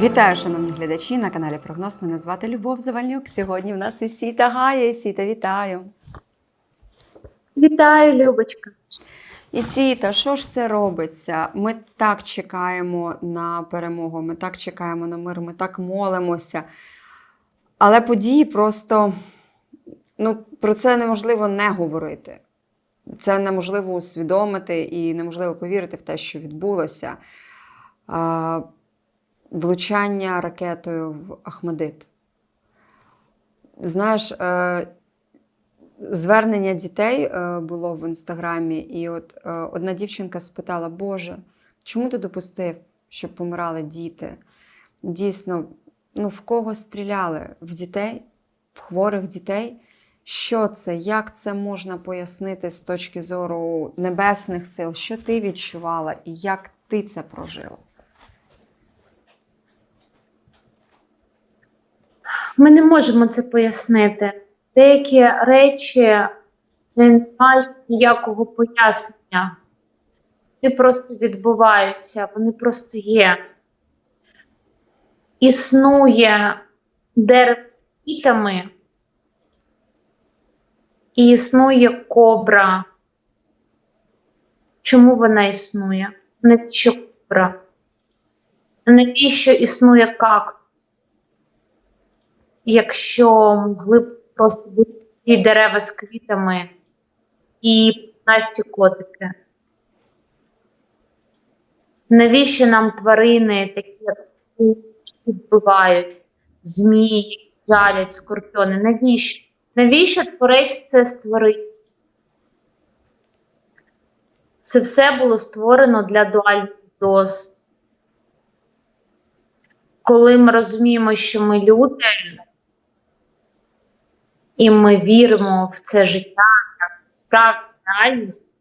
Вітаю, шановні глядачі на каналі Прогноз. Мене звати Любов Завальнюк. Сьогодні в нас Ісіта Гая. Ісіта, вітаю. Вітаю, Любочка. Ісіта, що ж це робиться? Ми так чекаємо на перемогу, ми так чекаємо на мир, ми так молимося. Але події просто ну, про це неможливо не говорити. Це неможливо усвідомити і неможливо повірити в те, що відбулося. Влучання ракетою в Ахмедит. Знаєш, е, звернення дітей е, було в інстаграмі, і от е, одна дівчинка спитала: Боже, чому ти допустив, щоб помирали діти? Дійсно, ну в кого стріляли? В дітей, в хворих дітей? Що це? Як це можна пояснити з точки зору небесних сил? Що ти відчувала і як ти це прожила? Ми не можемо це пояснити. Деякі речі не мають ніякого пояснення. Вони просто відбуваються, вони просто є. Існує дерево з квітами, і існує кобра. Чому вона існує? Навіщо кобра? Навіщо існує кактус? Якщо могли б просто бути всі дерева з квітами і насті котики. Навіщо нам тварини такі, які вбивають, змії, жалять, скорпіони? Навіщо? Навіщо творець це створив? Це все було створено для дуальних доз. Коли ми розуміємо, що ми люди, і ми віримо в це життя як справді реальність,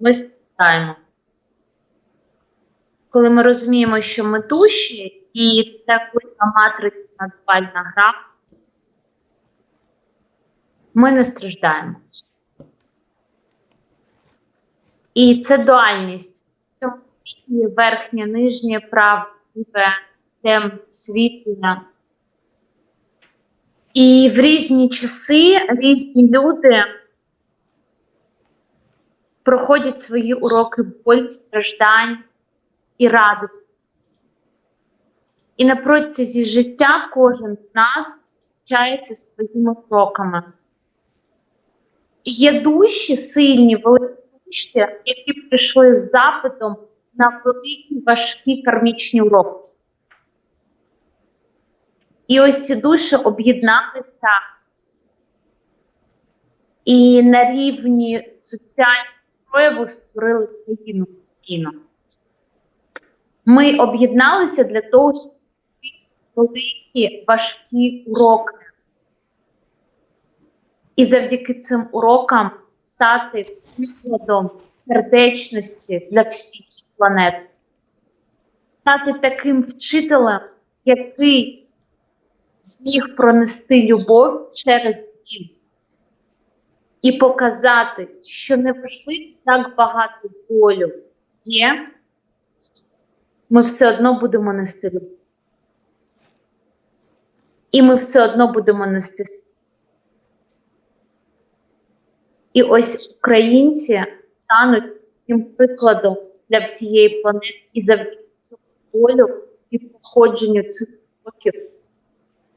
ми страждаємо. Коли ми розуміємо, що ми душі, і це велика матрична дуальна гра, ми не страждаємо. І це дуальність. В цьому світі верхнє, нижнє, праве, ліве, темне, світле. І в різні часи різні люди проходять свої уроки болі, страждань і радості. І на протязі життя кожен з нас навчається своїми уроками. Є душі сильні, великі душі, які прийшли з запитом на великі важкі кармічні уроки. І ось ці душі об'єдналися і на рівні соціального прояву створили країну. Україну. Ми об'єдналися для того, щоб великі важкі уроки. І завдяки цим урокам стати прикладом сердечності для всіх планет, стати таким вчителем, який зміг пронести любов через біль і показати, що не важливо так багато болю є, ми все одно будемо нести любов. І ми все одно будемо нести. І ось українці стануть таким прикладом для всієї планети і завдяки цьому болю і походженню цих років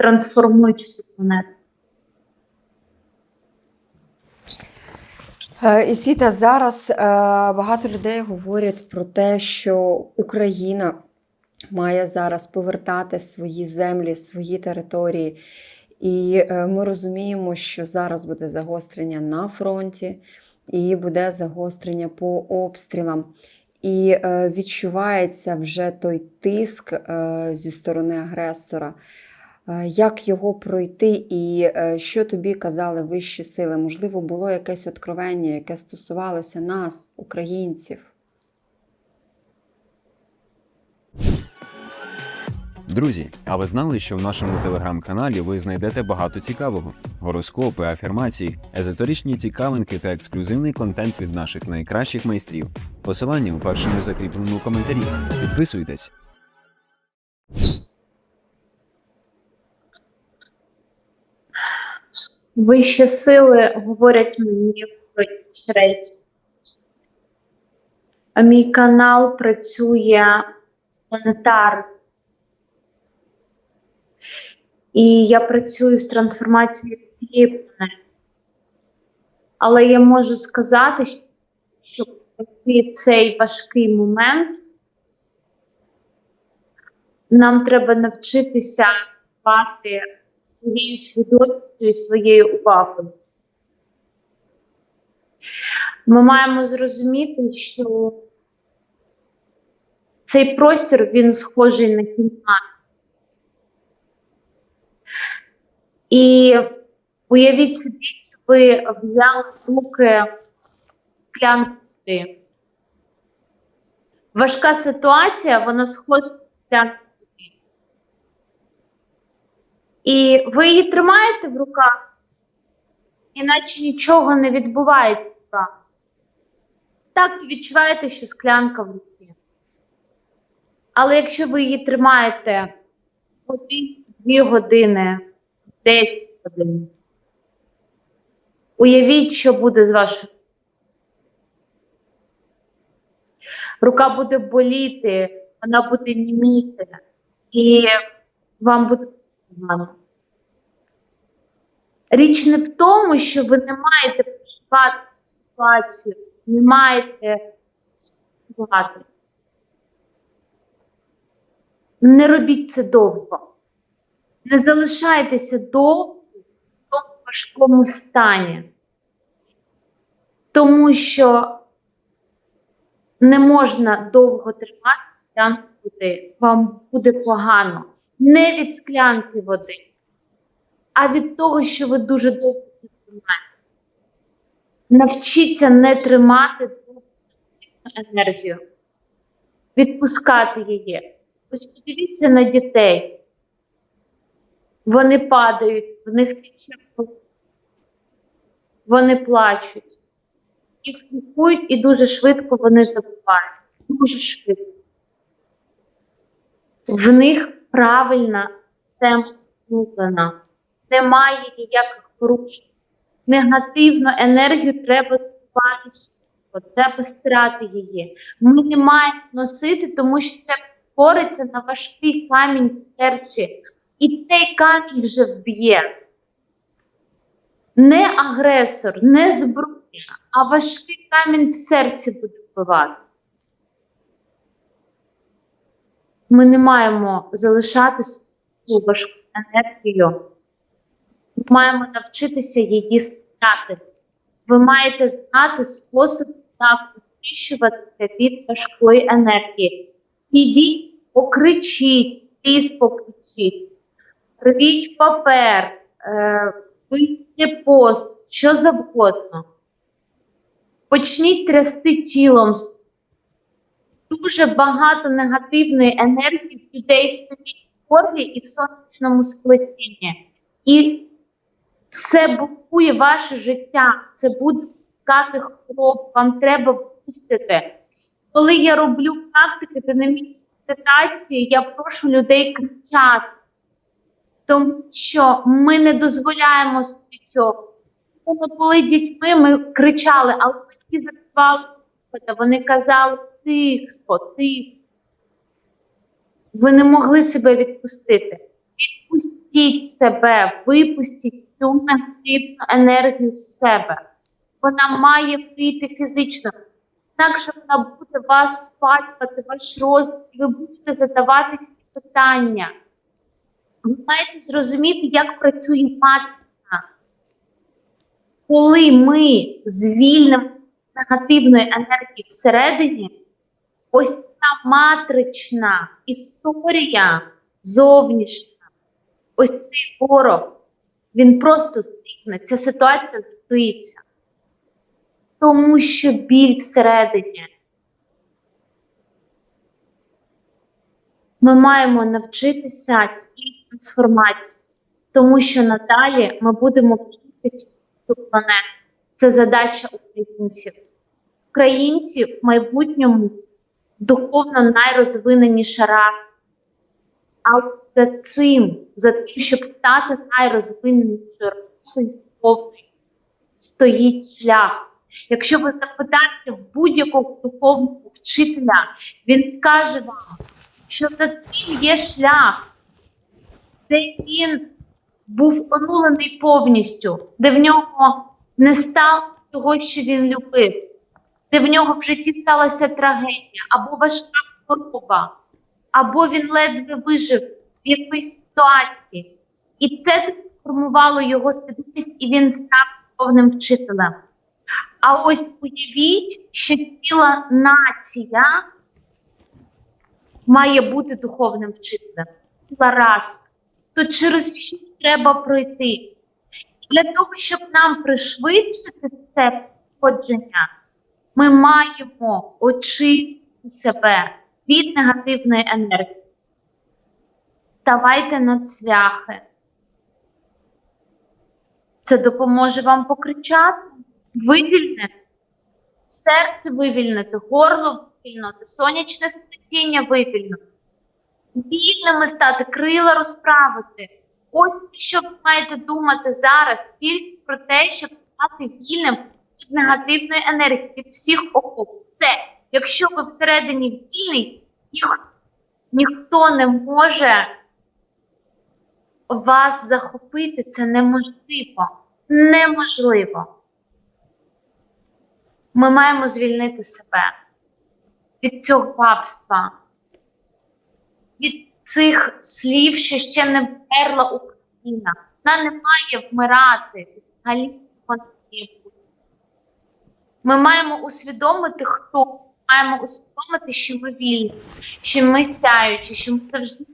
трансформують всю планету. Е, Ісіта, зараз е, багато людей говорять про те, що Україна має зараз повертати свої землі, свої території. І е, ми розуміємо, що зараз буде загострення на фронті, і буде загострення по обстрілам. І відчувається вже той тиск зі сторони агресора. Е, Як його пройти, і е, що тобі казали вищі сили? Можливо, було якесь откровення, яке стосувалося нас, українців. Друзі, а ви знали, що в нашому телеграм-каналі ви знайдете багато цікавого: гороскопи, афірмації, езоторичні цікавинки та ексклюзивний контент від наших найкращих майстрів. Посилання у першому закріпленому коментарі. Підписуйтесь. Вищі сили говорять мені про інші речі. Мій канал працює планетарно. І я працюю з трансформацією цієї планети. Але я можу сказати, що цей важкий момент нам треба навчитися бати своєю свідомістю і своєю увагою. Ми маємо зрозуміти, що цей простір він схожий на кімнату. І уявіть собі, що ви взяли в руки склянку води. Важка ситуація, вона схожа на склянку. І ви її тримаєте в руках, іначе нічого не відбувається. Так ви відчуваєте, що склянка в руці. Але якщо ви її тримаєте дві години, 10 годин, уявіть, що буде з вашою. Рука буде боліти, вона буде німіти, і вам буде погано. Річ не в тому, що ви не маєте проживати цю ситуацію, не маєте співати. Не робіть це довго. Не залишайтеся довго в тому важкому стані, тому що не можна довго тримати склянку води. Вам буде погано. Не від склянки води, а від того, що ви дуже довго це тримаєте. Навчіться не тримати енергію, відпускати її. Ось подивіться на дітей. Вони падають, в них тече. Вони плачуть. Їх лікують і дуже швидко вони забувають. Дуже швидко. В них правильна система встановлена. Немає ніяких порушень. Негативну енергію треба швидко, треба стирати її. Ми не маємо носити, тому що це перетвориться на важкий камінь в серці. І цей камінь вже вб'є. Не агресор, не зброя, а важкий камінь в серці буде вбивати. Ми не маємо залишати свою важку енергію. Ми маємо навчитися її стати. Ви маєте знати спосіб так очищуватися від важкої енергії. Ідіть, покричіть, ліс покричіть, рвіть папер, е, вийдіть пост, що завгодно. Почніть трясти тілом. Дуже багато негативної енергії в стоїть горлі і в сонячному сплетінні. І це блокує ваше життя, це буде пускати хвороб, вам треба впустити. Коли я роблю практики динамічної медитації, я прошу людей кричати, тому що ми не дозволяємо собі цього. Коли були дітьми, ми кричали, але батьки закривали вони казали тихо, тихо. Ви не могли себе відпустити. Відпустіть себе, випустіть цю негативну енергію з себе. Вона має вийти фізично. Інакше вона буде вас спалювати, ваш розум, і ви будете задавати ці питання. Ви маєте зрозуміти, як працює матриця. Коли ми звільнимося від негативної енергії всередині, ось ця матрична історія зовнішня, ось цей ворог, він просто зникне, ця ситуація закриється. Тому що біль всередині. Ми маємо навчитися цій трансформації, тому що надалі ми будемо вчити цю планету. Це задача українців. Українці в майбутньому духовно найрозвиненіша раса. А за цим, за тим, щоб стати найрозвиненішою расою, стоїть шлях. Якщо ви запитаєте будь-якого духовного вчителя, він скаже вам, що за цим є шлях, де він був онулений повністю, де в нього не стало всього, що він любив, де в нього в житті сталася трагедія або важка хвороба, або він ледве вижив в якоїсь ситуації. І це трансформувало його свідомість, і він став повним вчителем. А ось уявіть, що ціла нація має бути духовним вчителем. Ціла раса. То через що треба пройти? Для того, щоб нам пришвидшити це входження, ми маємо очистити себе від негативної енергії. Ставайте на цвяхи. Це допоможе вам покричати, вивільнити, серце вивільнити, горло вивільнити, сонячне сплетіння вивільнити, вільними стати, крила розправити. Ось що ви маєте думати зараз, тільки про те, щоб стати вільним негативної енергії, від всіх окоп. Все. Якщо ви всередині вільний, ніх, ніхто не може вас захопити. Це неможливо. Неможливо. Ми маємо звільнити себе від цього папства, від цих слів, що ще не вмерла Україна. Вона не має вмирати взагалі цього не має бути. Ми маємо усвідомити, хто ми маємо усвідомити, що ми вільні, що ми сяючі, що ми завжди.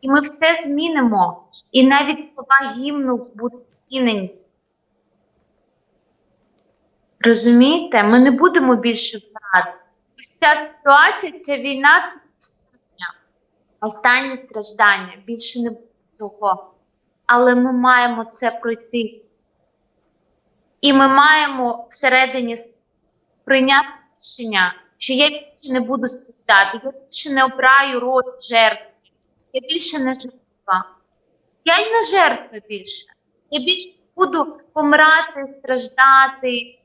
І ми все змінимо. І навіть слова гімну будуть змінені. Розумієте, ми не будемо більше вмирати. Ось ця ситуація, ця війна це страждання. Останнє страждання. Більше не буде цього. Але ми маємо це пройти. І ми маємо всередині прийняти рішення, що я більше не буду страждати, я більше не обираю роль жертви, я більше не жертва. Я й не жертва більше. Я більше буду помирати, страждати.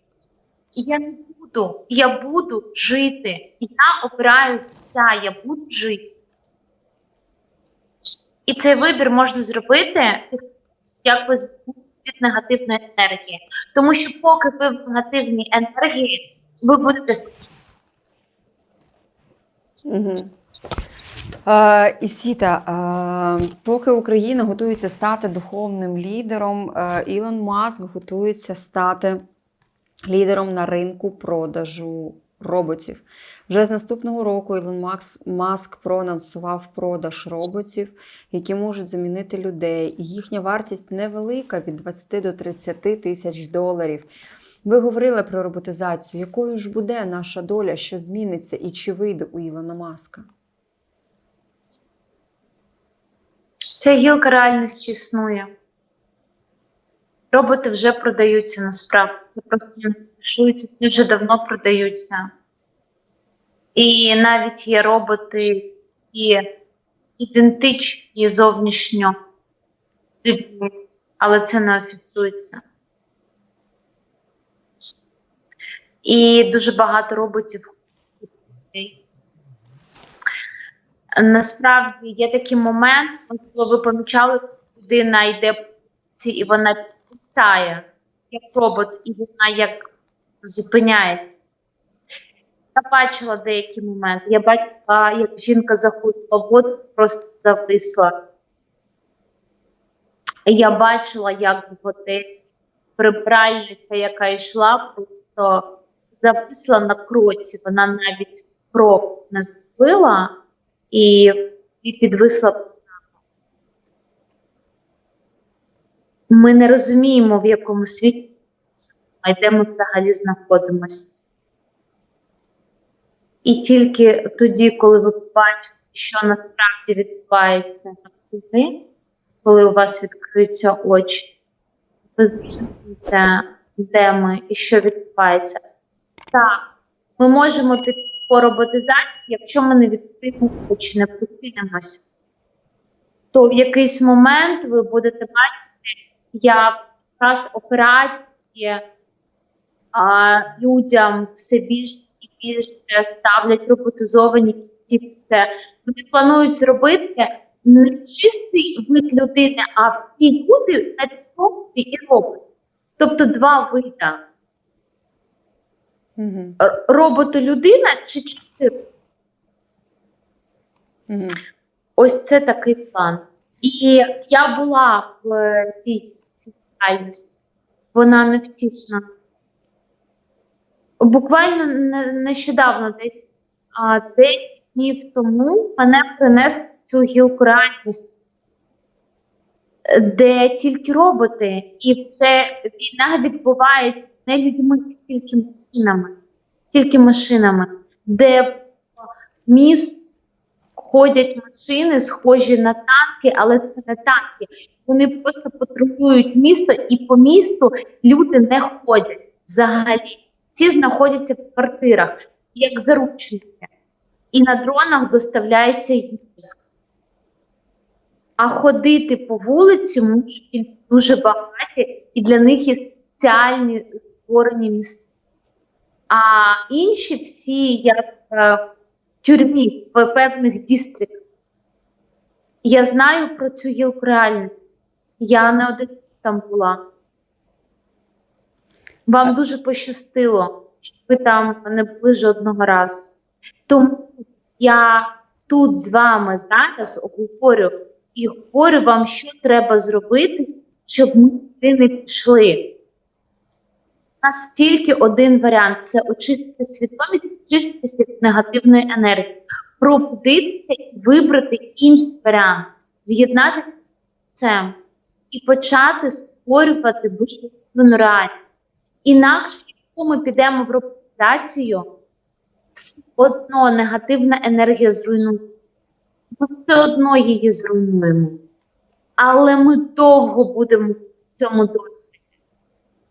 Я не буду, я буду жити. Я обираю життя, я буду жити. І цей вибір можна зробити, як ви звільнитесь від негативної енергії. Тому що поки ви в негативній енергії, ви будете. Е, Ісіта, поки Україна готується стати духовним лідером, Ілон Маск готується стати лідером на ринку продажу роботів. Вже з наступного року Ілон Макс, Маск проанонсував продаж роботів, які можуть замінити людей. І їхня вартість невелика від 20 до 30 тисяч доларів. Ви говорили про роботизацію. Якою ж буде наша доля, що зміниться і чи вийде у Ілона Маска? Ця гілка реальності існує. Роботи вже продаються насправді. Це просто не вони вже давно продаються. І навіть є роботи, які ідентичні зовнішньо, але це не афішується. І дуже багато роботів. Насправді є такий момент, коли ви помічали, людина йде по вулиці і вона підстає, як робот, і вона як зупиняється. Я бачила деякі моменти. Я бачила, як жінка заходила в воду, просто зависла. Я бачила, як в готелі прибиральниця, яка йшла, просто зависла на кроці. Вона навіть крок не зробила і, і підвисла. Ми не розуміємо, в якому світі ми де ми взагалі знаходимося. І тільки тоді, коли ви побачите, що насправді відбувається навкруги, коли у вас відкриються очі, ви зрозумієте, де ми і що відбувається. Так, ми можемо піти по роботизації, якщо ми не відкриємо очі, не прокинемося, то в якийсь момент ви будете бачити, як якраз операції а, людям все більш і більше ставлять роботизовані кінцівці. Вони планують зробити не чистий вид людини, а всі люди навіть роботи і роботи. Тобто два вида. Угу. Р- Роботу-людина чи частина. Угу. Ось це такий план. І я була в е, цій реальності. Вона невтішна. Буквально не- нещодавно, десь а, 10 днів тому, мене принесли цю гілку реальності, е, де тільки роботи, і вже війна відбувається не людьми, а тільки машинами, тільки машинами, де міст ходять машини, схожі на танки, але це не танки. Вони просто патрулюють місто, і по місту люди не ходять взагалі. Всі знаходяться в квартирах, як заручники. І на дронах доставляється їжа. А ходити по вулиці можуть дуже багаті, і для них є спеціальні створені місця. А інші всі, як е, в тюрмі, в певних дистріктах. Я знаю про цю гілку реальності. Я не один там була. Вам дуже пощастило, що ви там не були жодного разу. Тому я тут з вами зараз говорю і говорю вам, що треба зробити, щоб ми туди не пішли. У нас тільки один варіант це очистити свідомість, очиститися від негативної енергії, пробудитися і вибрати інший варіант, з'єднатися з цим і почати створювати божественну реальність. Інакше, якщо ми підемо в роботизацію, все одно негативна енергія зруйнується. Ми все одно її зруйнуємо. Але ми довго будемо в цьому досвіді.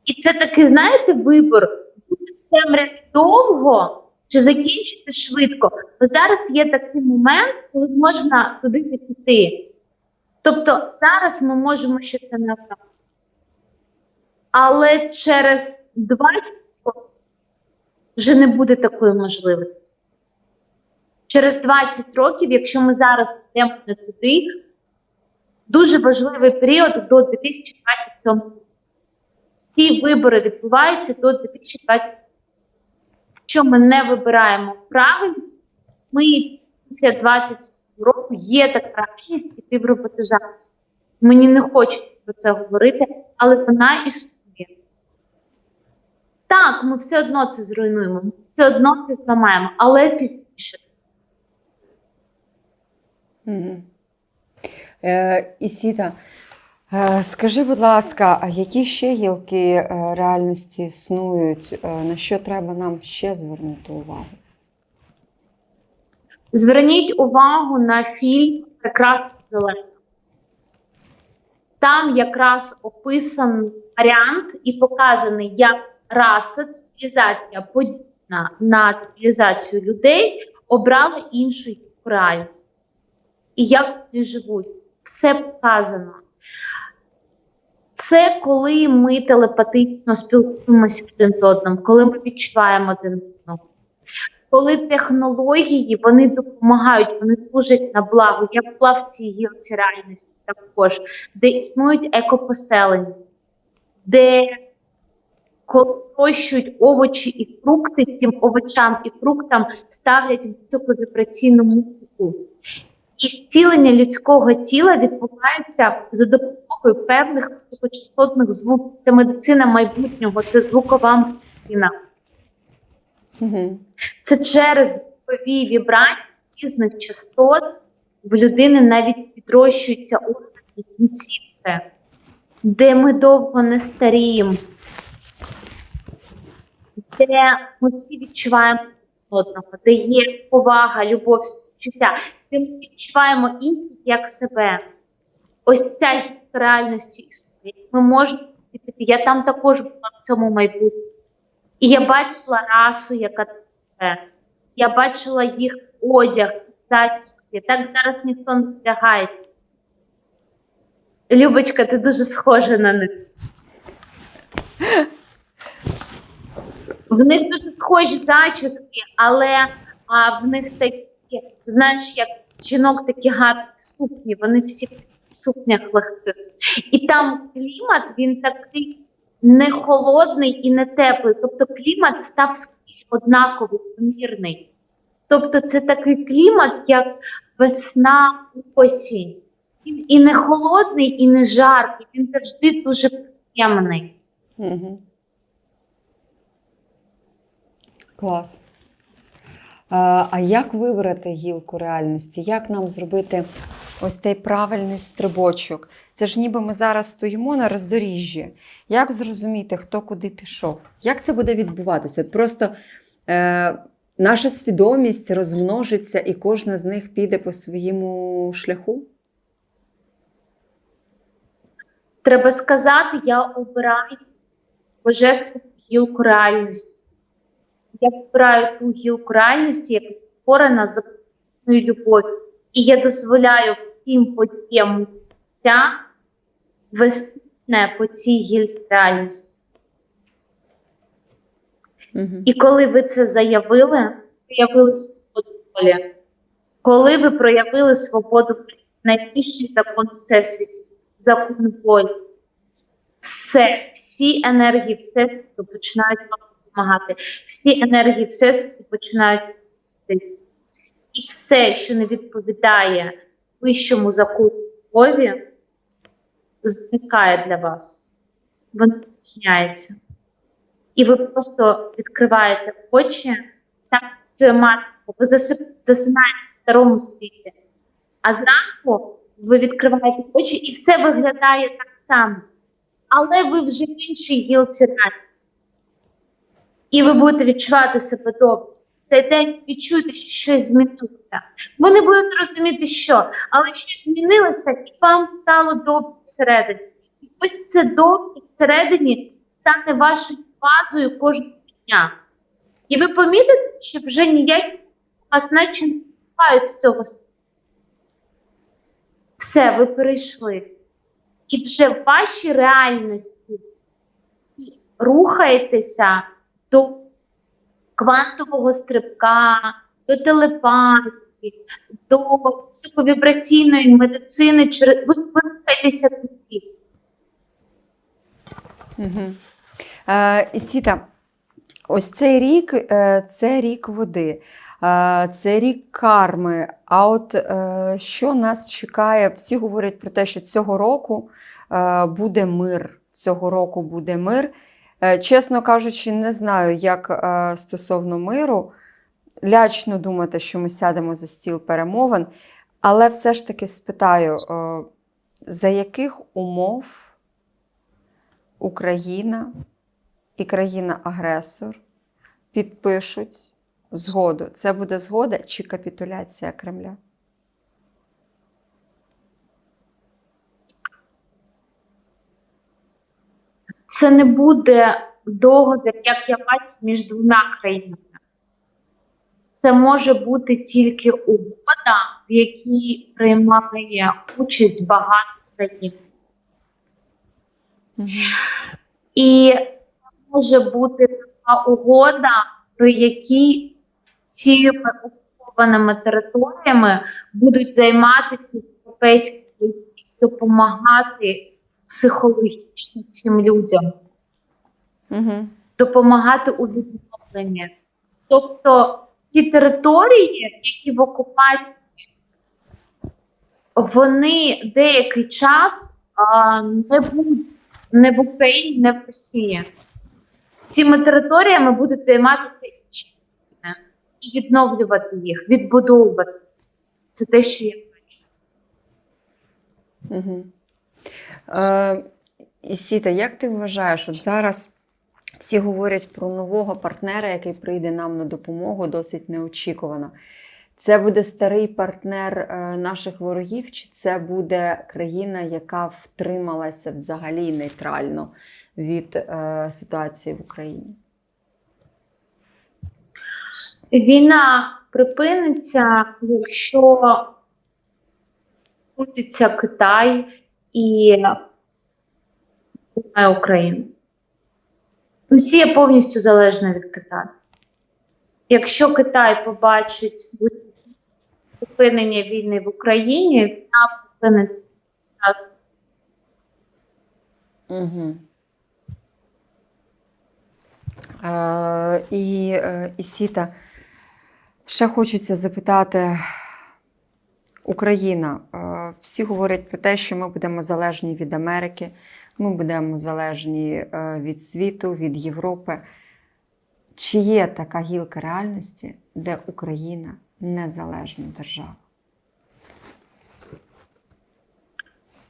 І це такий, знаєте, вибір бути в темряві довго чи закінчити швидко. Бо зараз є такий момент, коли можна туди не піти. Тобто зараз ми можемо ще це не вправити. Але через 20 років вже не буде такої можливості. Через 20 років, якщо ми зараз підемо не туди, дуже важливий період до 2027 року. Всі вибори відбуваються до 2020. Якщо ми не вибираємо правильно, ми після 20 року є така реальність піти в роботизацію. Мені не хочеться про це говорити, але вона існує. Так, ми все одно це зруйнуємо, ми все одно це зламаємо, але пізніше. Угу. Е, Ісіта, е, скажи, будь ласка, а які ще гілки е, реальності існують? Е, на що треба нам ще звернути увагу? Зверніть увагу на фільм Прекрасна зелена. Там якраз описаний варіант і показаний, як раса, цивілізація, подібна на цивілізацію людей, обрала іншу реальність. І як вони живуть. Все показано. Це коли ми телепатично спілкуємося один з одним, коли ми відчуваємо один одного. Коли технології вони допомагають, вони служать на благо. Я була в цій гілці реальності також, де існують екопоселення, де коли вирощують овочі і фрукти, цим овочам і фруктам ставлять високовібраційну музику. І зцілення людського тіла відбувається за допомогою певних високочастотних звуків. Це медицина майбутнього, це звукова медицина. Угу. Це через звукові вібрації різних частот в людини навіть підрощуються органи кінцівки, де ми довго не старіємо, де ми всі відчуваємо одного, де є повага, любов, співчуття, де ми відчуваємо інших як себе. Ось ця гілка реальності існує. Ми можемо піти. Я там також була в цьому майбутньому. І я бачила расу, яка живе. Я бачила їх одяг, зачіски. Так зараз ніхто не вдягається. Любочка, ти дуже схожа на них. В них дуже схожі зачіски, але а, в них такі, знаєш, як жінок такі гарні сукні, вони всі в сукнях легких. І там клімат, він такий не холодний і не теплий. Тобто клімат став скрізь однаковий, помірний. Тобто це такий клімат, як весна, осінь. Він і не холодний, і не жаркий, він завжди дуже приємний. Угу. Клас. А, як вибрати гілку реальності? Як нам зробити ось цей правильний стрибочок? Це ж ніби ми зараз стоїмо на роздоріжжі. Як зрозуміти, хто куди пішов? Як це буде відбуватися? От просто е, наша свідомість розмножиться і кожна з них піде по своєму шляху? Треба сказати, я обираю божественну гілку реальності. Я обираю ту гілку реальності, яка створена за постійною любов'ю. І я дозволяю всім подіям життя вести мене по цій гілці реальності. Угу. І коли ви це заявили, проявили свободу волі. Коли ви проявили свободу найбільший закон всесвіті, закон волі. Все, всі енергії Всесвіту починають вам допомагати. Всі енергії Всесвіту починають. І все, що не відповідає вищому закону любові, зникає для вас. Воно зчиняється. І ви просто відкриваєте очі, так працює матка, ви засинаєте в старому світі. А зранку ви відкриваєте очі і все виглядає так само. Але ви вже в іншій гілці реальності. І ви будете відчувати себе добре. Цей день відчуєте, що щось змінилося. Ви не будете розуміти, що, але щось змінилося, і вам стало добре всередині. І ось це добре всередині стане вашою базою кожного дня. І ви помітите, що вже ніякі вас наче не бувають з цього. Все, ви перейшли. І вже в вашій реальності рухаєтеся до квантового стрибка, до телепатії, до високовібраційної медицини. Ви рухаєтеся туди. Е, Ісіта, ось цей рік е, це рік води, е, це рік карми. А от що нас чекає? Всі говорять про те, що цього року буде мир. Цього року буде мир. Е, чесно кажучи, не знаю, як е, стосовно миру. Лячно думати, що ми сядемо за стіл перемовин, але все ж таки спитаю, е, за яких умов Україна і країна-агресор підпишуть згоду. Це буде згода чи капітуляція Кремля? Це не буде договір, як я бачу, між двома країнами. Це може бути тільки угода, в якій приймає участь багато країн. І це може бути така угода, при якій цими окупованими територіями будуть займатися європейські країни допомагати психологічно цим людям, Угу. допомагати у відновленні. Тобто ці території, які в окупації, вони деякий час а, не будуть не в Україні, не в Росії. Цими територіями будуть займатися інші країни і відновлювати їх, відбудовувати. Це те, що я бачу. Угу. Е, Ісіта, як ти вважаєш, от зараз всі говорять про нового партнера, який прийде нам на допомогу досить неочікувано. Це буде старий партнер е, наших ворогів, чи це буде країна, яка втрималася взагалі нейтрально від е, ситуації в Україні? Війна припиниться, якщо крутиться Китай і Україну. Росія повністю залежна від Китаю. Якщо Китай побачить своє припинення війни в Україні, війна припиниться. Угу. І, е, і Сіта, ще хочеться запитати. Україна. Е, Всі говорять про те, що ми будемо залежні від Америки, ми будемо залежні е, від світу, від Європи. Чи є така гілка реальності, де Україна незалежна держава?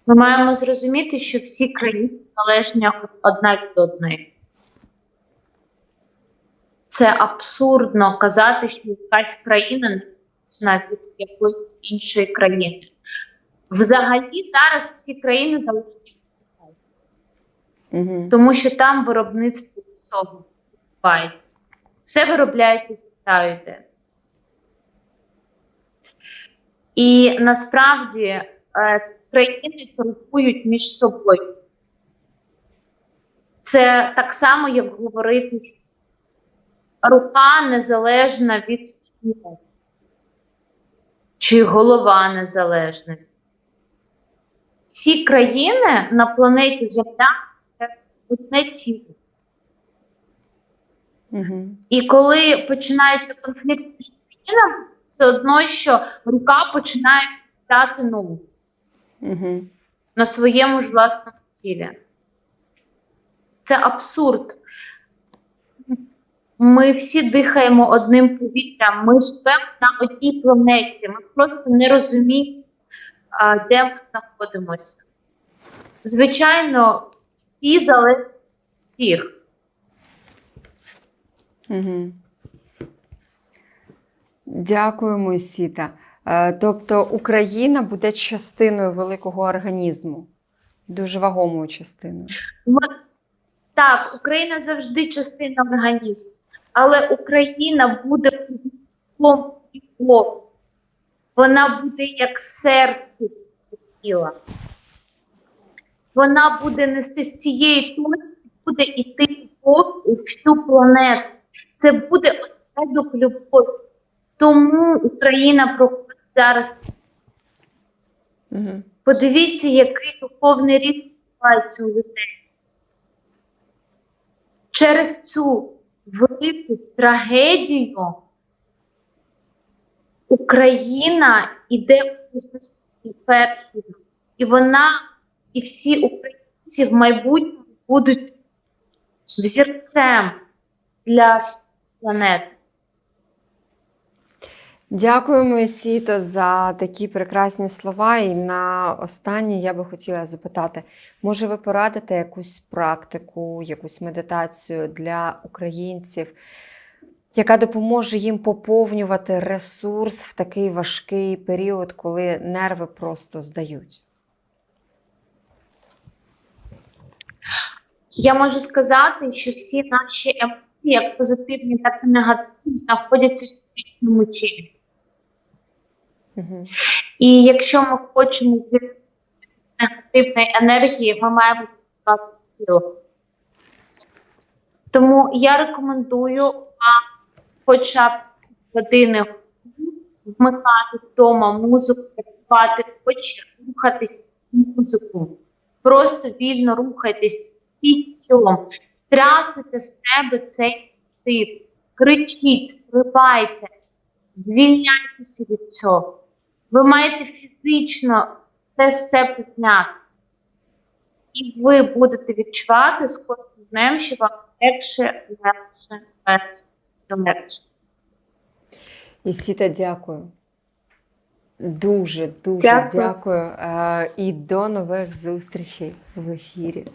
Ми маємо зрозуміти, що всі країни залежні одна від одної. Це абсурдно казати, що якась країна не залежна від якоїсь іншої країни. Взагалі зараз всі країни залежні від Китаю, Угу. тому що там виробництво всього відбувається. Все виробляється з Китаю йде. І насправді е, країни торгують між собою. Це так само, як говорити, що рука незалежна від тіла, чи голова незалежна. Всі країни на планеті Земля це одне тіло. Угу. І коли починається конфлікт між країнами, це одно, що рука починає взяти ногу Угу. на своєму ж власному тілі. Це абсурд. Ми всі дихаємо одним повітрям, ми живемо на одній планеті. Ми просто не розуміємо, де ми знаходимося. Звичайно, всі залежать всіх. Угу. Дякуємо, Ісіта. Е, Тобто Україна буде частиною великого організму, дуже вагомою частиною. Ми- Так, Україна завжди частина організму, але Україна буде продуктом його. Вона буде як серце цього тіла. Вона буде нести з цієї точки, буде йти любов у всю планету. Це буде осередок любові. Тому Україна проходить зараз. Угу. Подивіться, який духовний ріст відбувається у людей. Через цю велику трагедію Україна іде у першою. І вона, і всі українці в майбутньому будуть взірцем для всіх планет. Дякуємо, Ісіто, за такі прекрасні слова. І на останнє я би хотіла запитати: може, ви порадите якусь практику, якусь медитацію для українців, яка допоможе їм поповнювати ресурс в такий важкий період, коли нерви просто здають? Я можу сказати, що всі наші емоції, як позитивні, так і негативні, знаходяться в фізичному тілі. І якщо ми хочемо від негативної енергії, ми маємо працювати з тілом. Тому я рекомендую вам хоча б години вмикати вдома музику, закривати очі, рухатись музику. Просто вільно рухайтесь під тілом, стрясуйте з себе цей тип, кричіть, стрибайте, звільняйтеся від цього. Ви маєте фізично це себе зняти. І ви будете відчувати з кожним днем, що вам легше, легше, легше і легше. Ісіта, дякую. Дуже, дуже Дякую. дякую. Е, І до нових зустрічей в ефірі.